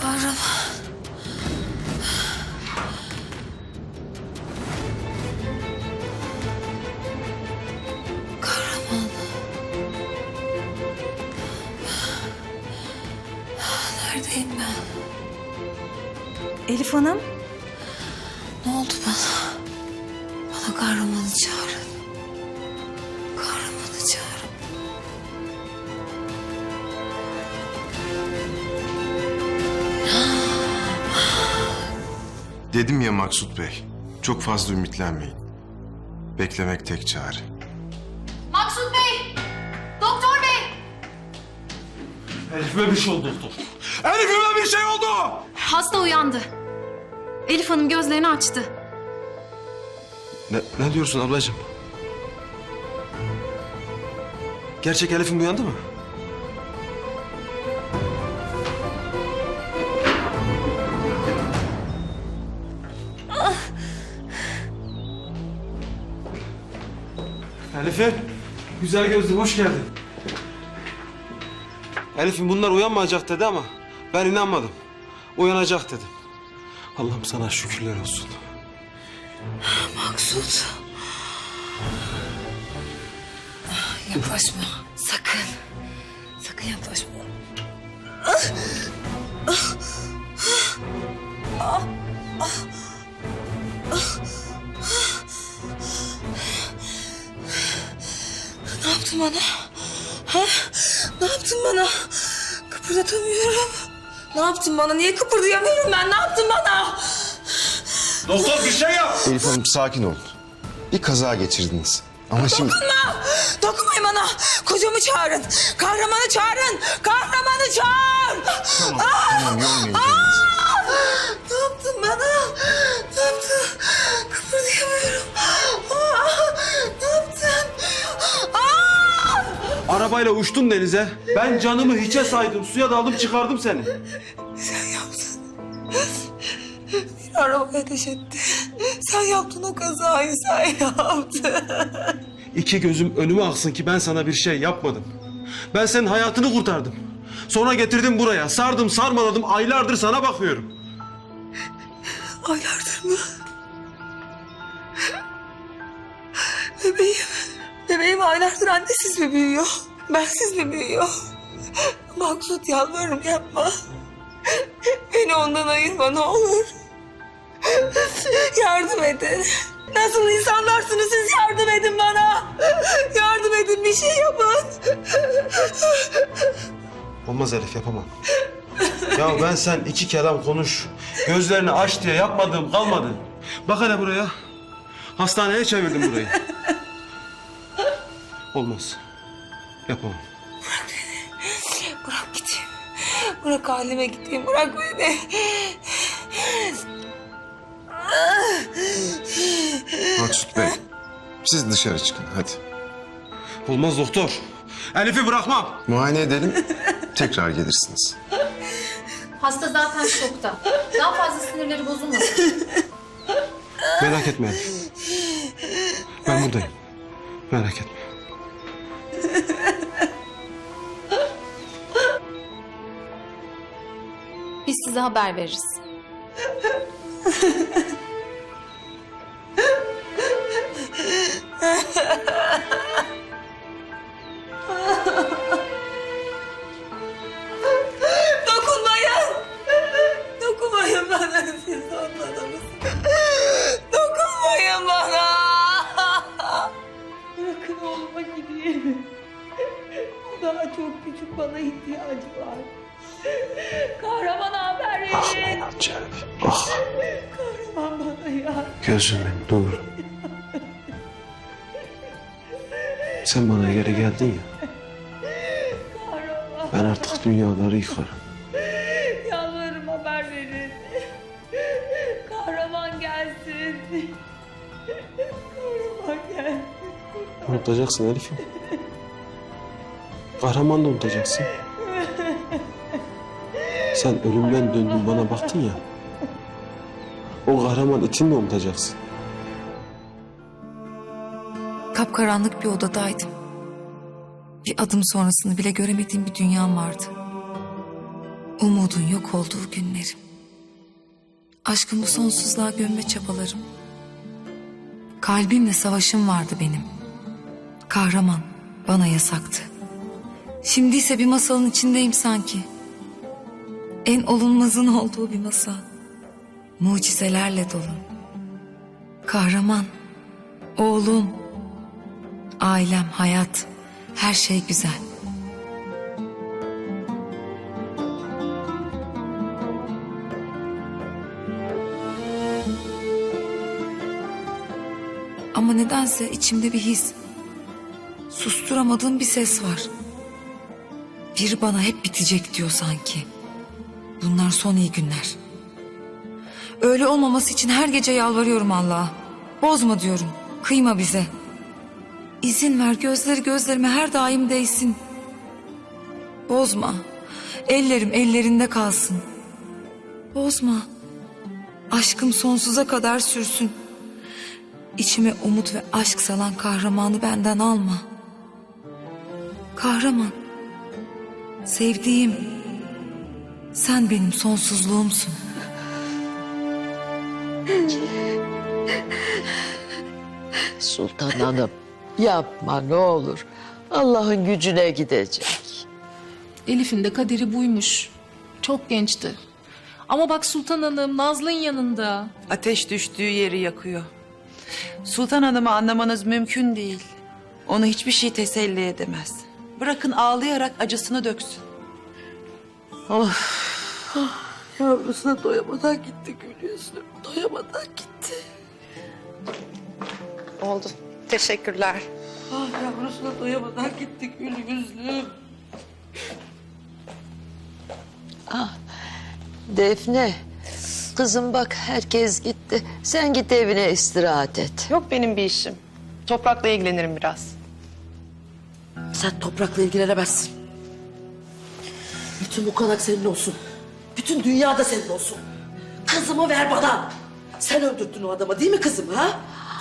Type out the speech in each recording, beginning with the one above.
Kahraman. Kahraman. Neredeyim ben? Elif Hanım, Dedim ya Maksut Bey, çok fazla ümitlenmeyin. Beklemek tek çare. Maksut Bey! Doktor Bey! Elif'ime bir şey oldu doktor. Elif'ime bir şey oldu. Hasta uyandı. Elif Hanım gözlerini açtı. Ne, ne diyorsun ablacığım? Gerçek Elif'im uyandı mı? Elif'im, güzel gözlüm hoş geldin. Elif'im bunlar uyanmayacak dedi ama ben inanmadım. Uyanacak dedim. Allah'ım sana şükürler olsun. Maksut. Yaklaşma. Sakın. Sakın yaklaşma. Ne yaptın bana? Ha? Ne yaptın bana? Kıpırdatamıyorum. Ne yaptın bana? Niye kıpırdayamıyorum ben? Ne yaptın bana? Doktor bir şey yap. Elif Hanım sakin olun. Bir kaza geçirdiniz. Ama şimdi... Dokunma! Dokunmayın bana! Kocamı çağırın! Kahramanı çağırın! Kahramanı çağır! Tamam, tamam yormayın kendinizi. Aa! Arabayla uçtun denize. Ben canımı hiçe saydım. Suya daldım çıkardım seni. Sen yaptın. Bir araba ateş etti. Sen yaptın o kazayı, sen yaptın. İki gözüm önüme aksın ki ben sana bir şey yapmadım. Ben senin hayatını kurtardım. Sonra getirdim buraya. Sardım sarmaladım. Aylardır sana bakıyorum. Aylardır mı? Bebeğim, bebeğim aylardır annesiz mi büyüyor? Bensiz mi büyüyor? Maksut yalvarırım yapma. Beni ondan ayırma ne olur. Yardım edin. Nasıl insanlarsınız siz yardım edin bana. Yardım edin bir şey yapın. Olmaz Elif yapamam. ya ben sen iki kelam konuş. Gözlerini aç diye yapmadığım kalmadı. Bak hele buraya. Hastaneye çevirdim burayı. Olmaz. Yapamam. Bırak gideyim. Bırak halime gideyim. Bırak beni. Maksut Bey, siz dışarı çıkın hadi. Olmaz doktor. Elif'i bırakmam. Muayene edelim, tekrar gelirsiniz. Hasta zaten şokta. Daha fazla sinirleri bozulmasın. Merak etme Elif. Ben buradayım. Merak etme. Size haber veririz. Dokunmayın. Dokunmayın bana. Siz anladınız. Dokunmayın bana. Bırakın oğluma gideyim. O daha çok küçük bana ihtiyacı var. Kahramana haber verin. Aç Elif. Ah Kahraman bana ya. gözümün nuru. Sen bana geri geldin ya. Kahraman. Ben artık dünyaları yıkarım. Yalvarırım haber verin. Kahraman gelsin. Kahraman gelsin. Unutacaksın Elif'im. Kahraman da unutacaksın. Sen ölümden döndün bana baktın ya. O kahraman itin de unutacaksın. Kapkaranlık bir odadaydım. Bir adım sonrasını bile göremediğim bir dünyam vardı. Umudun yok olduğu günlerim. Aşkımı sonsuzluğa gömme çabalarım. Kalbimle savaşım vardı benim. Kahraman bana yasaktı. Şimdi ise bir masalın içindeyim sanki. En olunmazın olduğu bir masal. Mucizelerle dolu. Kahraman, oğlum, ailem, hayat, her şey güzel. Ama nedense içimde bir his. Susturamadığım bir ses var. Biri bana hep bitecek diyor sanki. Bunlar son iyi günler. Öyle olmaması için her gece yalvarıyorum Allah'a. Bozma diyorum. Kıyma bize. İzin ver gözleri gözlerime her daim değsin. Bozma. Ellerim ellerinde kalsın. Bozma. Aşkım sonsuza kadar sürsün. İçime umut ve aşk salan kahramanı benden alma. Kahraman. Sevdiğim. Sen benim sonsuzluğumsun. Sultan Hanım yapma ne olur. Allah'ın gücüne gidecek. Elif'in de kaderi buymuş. Çok gençti. Ama bak Sultan Hanım Nazlı'nın yanında. Ateş düştüğü yeri yakıyor. Sultan Hanım'ı anlamanız mümkün değil. Onu hiçbir şey teselli edemez. Bırakın ağlayarak acısını döksün. Yavrusuna doyamadan gitti gül yüzlüm. Doyamadan gitti. Oldu. Teşekkürler. Ah yavrusuna doyamadan gitti gül yüzlüm. Ah Defne. Kızım bak herkes gitti. Sen git evine istirahat et. Yok benim bir işim. Toprakla ilgilenirim biraz. Sen toprakla ilgilenemezsin. Bütün bu konak senin olsun. Bütün dünya da senin olsun. Kızımı ver bana. Sen öldürdün o adamı değil mi kızım ha?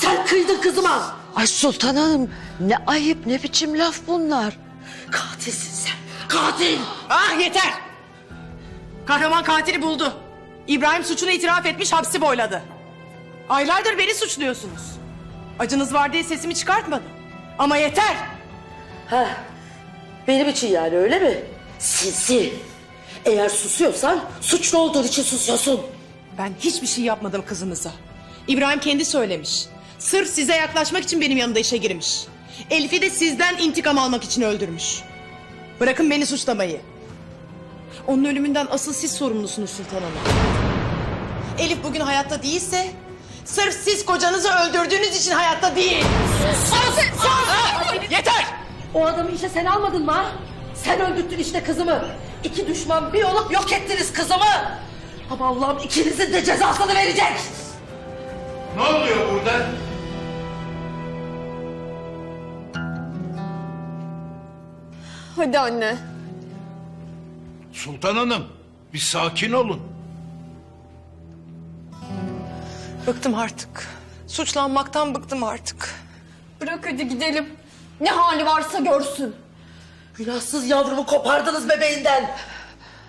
Sen kıydın kızıma. Ay Sultan Hanım ne ayıp ne biçim laf bunlar. Katilsin sen. Katil. Ah yeter! Kahraman katili buldu. İbrahim suçunu itiraf etmiş hapsi boyladı. Aylardır beni suçluyorsunuz. Acınız var diye sesimi çıkartmadım. Ama yeter! Ha, benim için yani öyle mi? Sinsi. Eğer susuyorsan suçlu olduğun için susuyorsun. Ben hiçbir şey yapmadım kızınıza. İbrahim kendi söylemiş. Sırf size yaklaşmak için benim yanımda işe girmiş. Elif'i de sizden intikam almak için öldürmüş. Bırakın beni suçlamayı. Onun ölümünden asıl siz sorumlusunuz Sultan Hanım. Elif bugün hayatta değilse... ...sırf siz kocanızı öldürdüğünüz için hayatta değil. Sus! Sus! Yeter! O adamı işe sen almadın mı? ha? Sen öldürttün işte kızımı. İki düşman bir olup yok ettiniz kızımı. Ama Allah'ım ikinizin de cezasını verecek. Ne oluyor burada? Hadi anne. Sultan Hanım, bir sakin olun. Bıktım artık. Suçlanmaktan bıktım artık. Bırak hadi gidelim. Ne hali varsa görsün. Günahsız yavrumu kopardınız bebeğinden.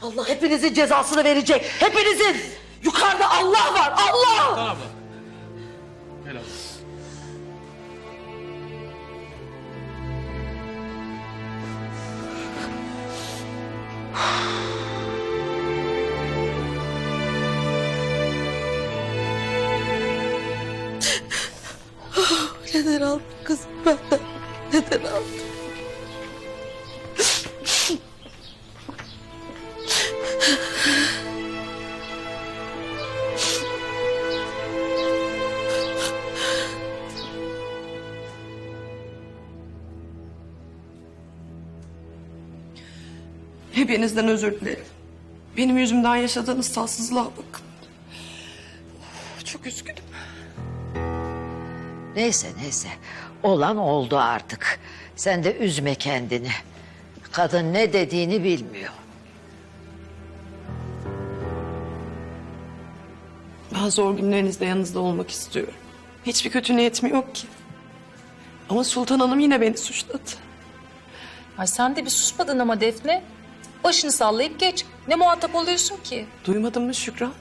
Allah hepinizin cezasını verecek. Hepinizin. Yukarıda Allah var. Allah. Neden aldın kızım Hepinizden özür dilerim. Benim yüzümden yaşadığınız tatsızlığa bakın. Çok üzgünüm. Neyse neyse. Olan oldu artık. Sen de üzme kendini. Kadın ne dediğini bilmiyor. Ben zor günlerinizde yanınızda olmak istiyorum. Hiçbir kötü niyetim yok ki. Ama Sultan Hanım yine beni suçladı. Ay sen de bir susmadın ama Defne. Başını sallayıp geç. Ne muhatap oluyorsun ki? Duymadın mı Şükran?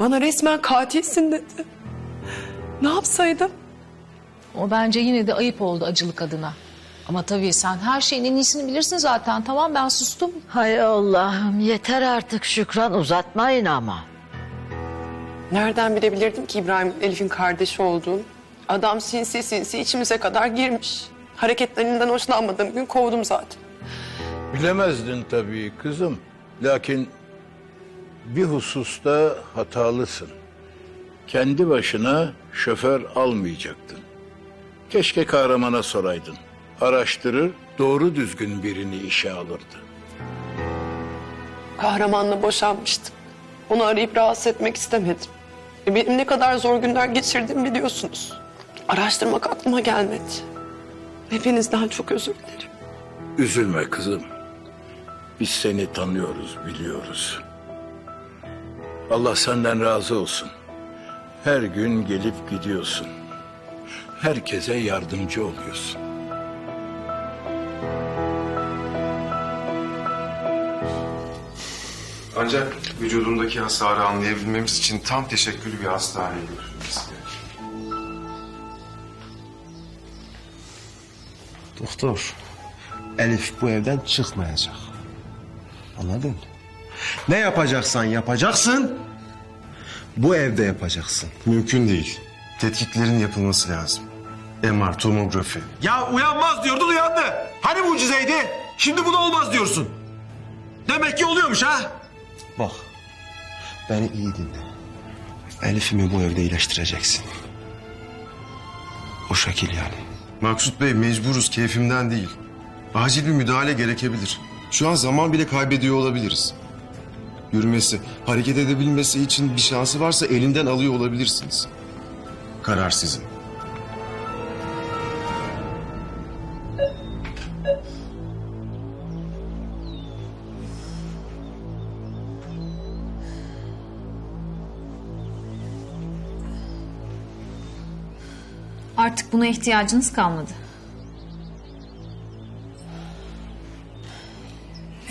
Bana resmen katilsin dedi. Ne yapsaydım? O bence yine de ayıp oldu acılık adına. Ama tabii sen her şeyin en iyisini bilirsin zaten. Tamam ben sustum. Hay Allah'ım yeter artık Şükran uzatmayın ama. Nereden bilebilirdim ki İbrahim Elif'in kardeşi olduğunu? Adam sinsi sinsi içimize kadar girmiş. Hareketlerinden hoşlanmadığım gün kovdum zaten. Bilemezdin tabii kızım. Lakin bir hususta hatalısın. Kendi başına şoför almayacaktın. Keşke kahramana soraydın. Araştırır, doğru düzgün birini işe alırdı. Kahramanla boşanmıştım. Onu arayıp rahatsız etmek istemedim. E benim ne kadar zor günler geçirdiğimi biliyorsunuz. Araştırmak aklıma gelmedi. Hepinizden çok özür dilerim. Üzülme kızım. Biz seni tanıyoruz, biliyoruz. Allah senden razı olsun. Her gün gelip gidiyorsun. Herkese yardımcı oluyorsun. Ancak vücudundaki hasarı anlayabilmemiz için tam teşekküllü bir hastaneye götürmemiz. Doktor, Elif bu evden çıkmayacak. Anladın? Ne yapacaksan yapacaksın. Bu evde yapacaksın. Mümkün değil. Tetkiklerin yapılması lazım. MR, tomografi. Ya uyanmaz diyordun uyandı. Hani mucizeydi? Şimdi bu da olmaz diyorsun. Demek ki oluyormuş ha? Bak, beni iyi dinle. Elif'imi bu evde iyileştireceksin. O şekil yani. Maksut Bey mecburuz keyfimden değil. Acil bir müdahale gerekebilir. Şu an zaman bile kaybediyor olabiliriz. Yürümesi, hareket edebilmesi için bir şansı varsa elinden alıyor olabilirsiniz. Karar sizin. Artık buna ihtiyacınız kalmadı.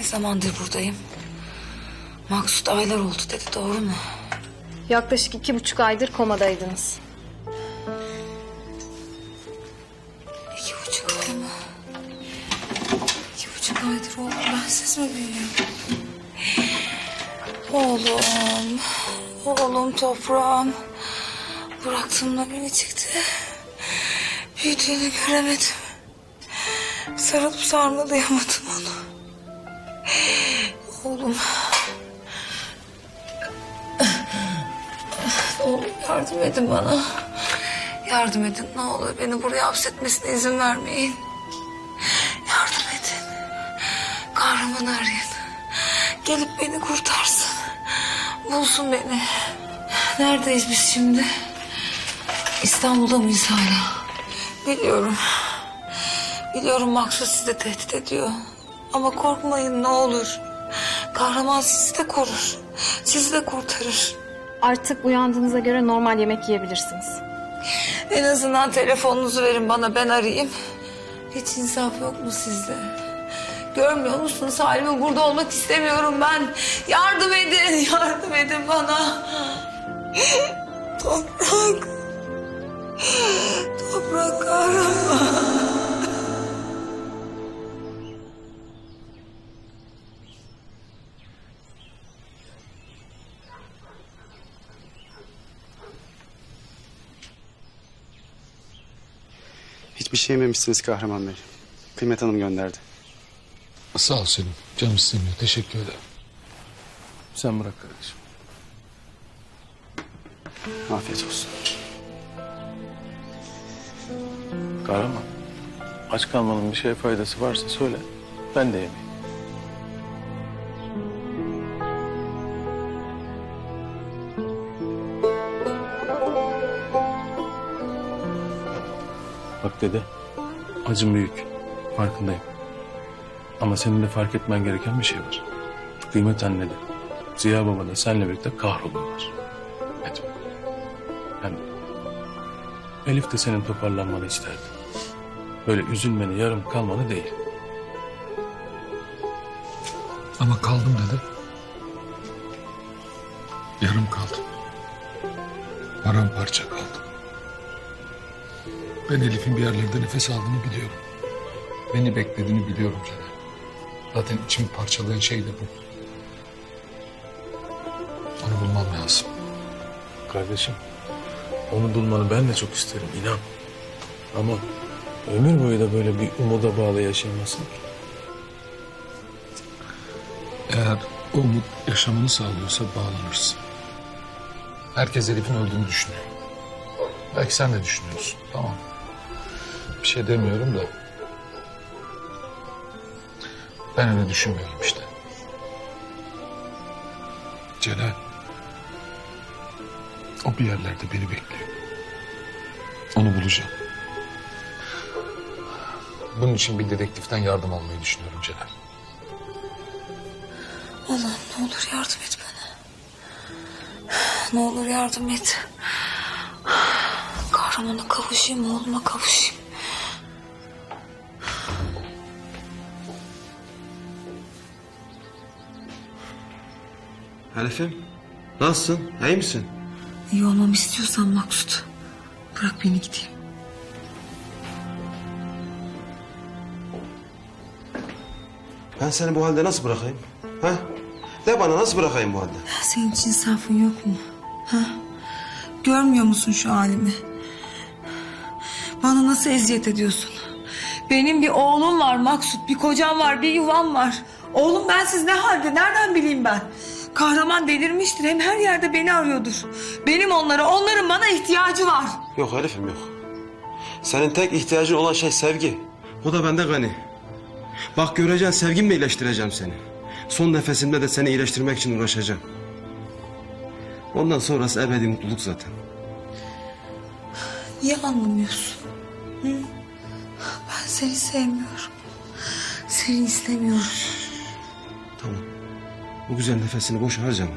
Zamandır buradayım? Maksut aylar oldu dedi doğru mu? Yaklaşık iki buçuk aydır komadaydınız. İki buçuk ay mı? İki buçuk aydır oğlum bensiz mi büyüyor? Oğlum, oğlum toprağım. Bıraktığımda beni çıktı. Büyüdüğünü göremedim. Sarılıp sarmalayamadım onu. Oğlum. Oğlum yardım edin bana. Yardım edin ne olur beni buraya hapsetmesine izin vermeyin. Yardım edin. Kahramanı arayın. Gelip beni kurtarsın. Bulsun beni. Neredeyiz biz şimdi? İstanbul'da mıyız hala? Biliyorum. Biliyorum Maksut sizi tehdit ediyor. Ama korkmayın ne olur. Kahraman sizi de korur. Sizi de kurtarır. Artık uyandığınıza göre normal yemek yiyebilirsiniz. En azından telefonunuzu verin bana ben arayayım. Hiç insaf yok mu sizde? Görmüyor musunuz halimi burada olmak istemiyorum ben. Yardım edin, yardım edin bana. Toprak. Toprak kahraman. Hiçbir şey yememişsiniz Kahraman Bey. Kıymet Hanım gönderdi. Sağ ol Selim. Canım istemiyor. Teşekkür ederim. Sen bırak kardeşim. Afiyet olsun. Kahraman. Aç kalmanın bir şeye faydası varsa söyle. Ben de yemeyeyim. Bak dede. Acım büyük. Farkındayım. Ama senin de fark etmen gereken bir şey var. Kıymet anne de, Ziya baba da seninle birlikte kahroluyorlar. Etme. Yani Elif de senin toparlanmanı isterdi. Böyle üzülmeni, yarım kalmanı değil. Ama kaldım dedi. Yarım kaldım. Paramparça. Ben Elif'in bir yerlerde nefes aldığını biliyorum. Beni beklediğini biliyorum Celal. Zaten içimi parçalayan şey de bu. Onu bulmam lazım. Kardeşim, onu bulmanı ben de çok isterim inan. Ama ömür boyu da böyle bir umuda bağlı yaşayamazsın ki. Eğer o umut yaşamını sağlıyorsa bağlanırsın. Herkes Elif'in öldüğünü düşünüyor. Belki sen de düşünüyorsun. Tamam. Bir şey demiyorum da. Ben öyle düşünmüyorum işte. Celal. O bir yerlerde beni bekliyor. Onu bulacağım. Bunun için bir dedektiften yardım almayı düşünüyorum Celal. Allah'ım ne olur yardım et bana. Ne olur yardım et. Kahramana kavuşayım, oğluma kavuşayım. Elif'im nasılsın? İyi misin? İyi olmamı istiyorsan Maksut. Bırak beni gideyim. Ben seni bu halde nasıl bırakayım? Ha? De bana nasıl bırakayım bu halde? Senin için insafın yok mu? Ha? Görmüyor musun şu halimi? Bana nasıl eziyet ediyorsun? Benim bir oğlum var Maksut, bir kocam var, bir yuvam var. Oğlum bensiz ne halde, nereden bileyim ben? Kahraman delirmiştir, hem her yerde beni arıyordur. Benim onlara, onların bana ihtiyacı var. Yok Elif'im yok. Senin tek ihtiyacın olan şey sevgi. O da bende gani. Bak göreceksin sevgimle iyileştireceğim seni. Son nefesimde de seni iyileştirmek için uğraşacağım. Ondan sonrası ebedi mutluluk zaten. Niye anlamıyorsun? Hı? Ben seni sevmiyorum. Seni istemiyorum. Tamam. Bu güzel nefesini boş harcama.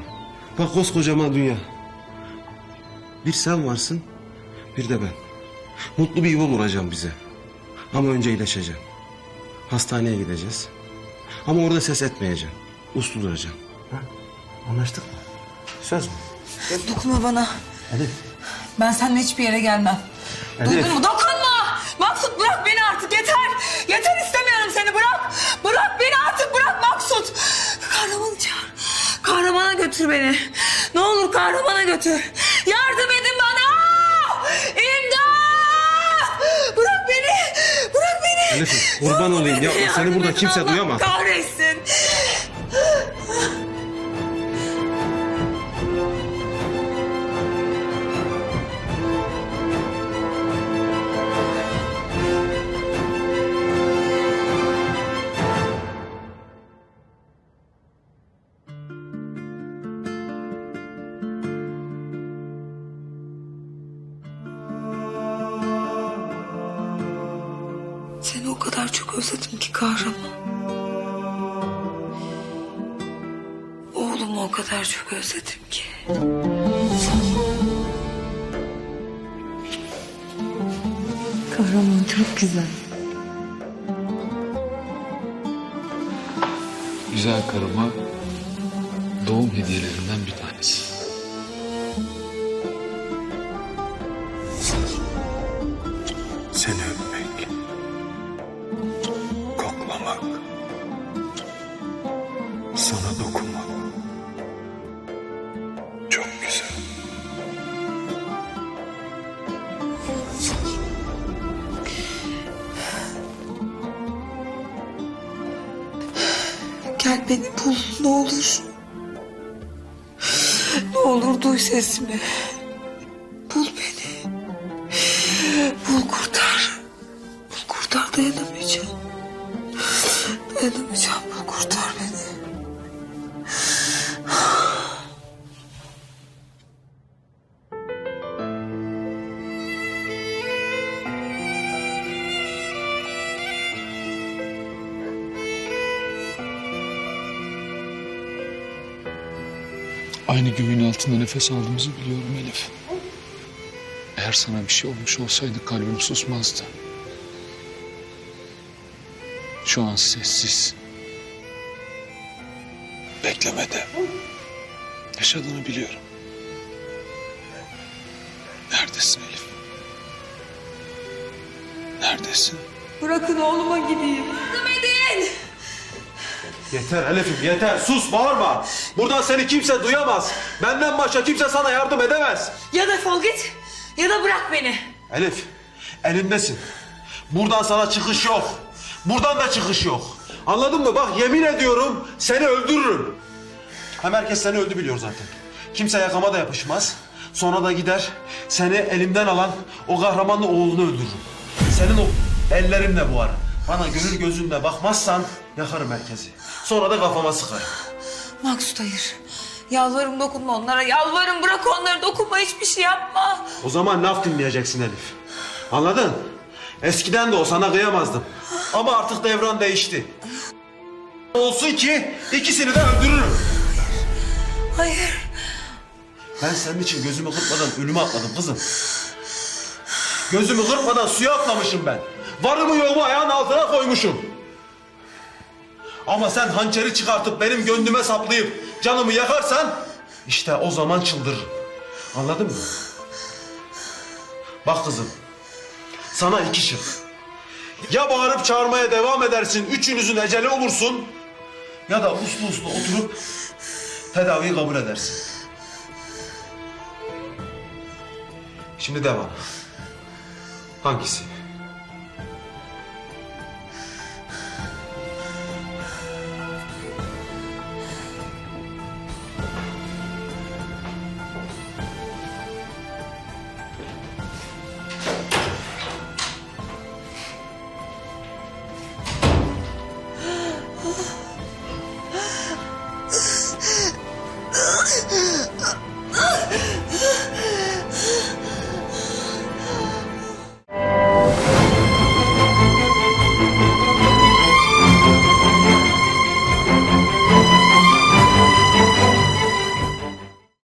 Bak koskocaman dünya. Bir sen varsın, bir de ben. Mutlu bir yuva kuracağım bize. Ama önce iyileşeceğim. Hastaneye gideceğiz. Ama orada ses etmeyeceğim. Uslu duracağım. Ha? Anlaştık mı? Söz mü? Dokunma bana. Elif. Ben seninle hiçbir yere gelmem. Elif. Duydun mu? Dokunma! Götür beni. Ne olur kahramana götür. Yardım edin bana. İmdat! Bırak beni. Bırak beni. Elif kurban olayım yapma. Seni burada kimse duyamaz. Kahretsin. Özledim ki. Kahraman çok güzel. Güzel karıma doğum hediyelerinden bir bul ne olur. Ne olur duy sesimi. Aynı göğün altında nefes aldığımızı biliyorum Elif. Eğer sana bir şey olmuş olsaydı kalbim susmazdı. Şu an sessiz. beklemede. Yaşadığını biliyorum. Neredesin Elif? Neredesin? Bırakın oğluma gideyim. Yardım edin. Yeter Elif'im yeter. Sus bağırma. Buradan seni kimse duyamaz. Benden başka kimse sana yardım edemez. Ya defol git ya da bırak beni. Elif elimdesin. Buradan sana çıkış yok. Buradan da çıkış yok. Anladın mı? Bak yemin ediyorum seni öldürürüm. Hem herkes seni öldü biliyor zaten. Kimse yakama da yapışmaz. Sonra da gider seni elimden alan o kahramanlı oğlunu öldürürüm. Senin o ellerimle bu ara. Bana gönül gözünle bakmazsan yakarım herkesi. Sonra da kafama sıkarım. Maksut hayır. Yalvarırım dokunma onlara. Yalvarırım bırak onları dokunma hiçbir şey yapma. O zaman laf dinleyeceksin Elif. Anladın? Eskiden de o sana kıyamazdım. Ama artık devran değişti. Olsun ki ikisini de öldürürüm. Hayır. Ben senin için gözümü kırpmadan ölüme atladım kızım. Gözümü kırpmadan suya atlamışım ben. Varımı yoğumu ayağın altına koymuşum. Ama sen hançeri çıkartıp benim gönlüme saplayıp canımı yakarsan işte o zaman çıldırırım. Anladın mı? Bak kızım. Sana iki şık. Ya bağırıp çağırmaya devam edersin, üçünüzün eceli olursun. Ya da uslu uslu oturup tedaviyi kabul edersin. Şimdi de bana. Hangisi?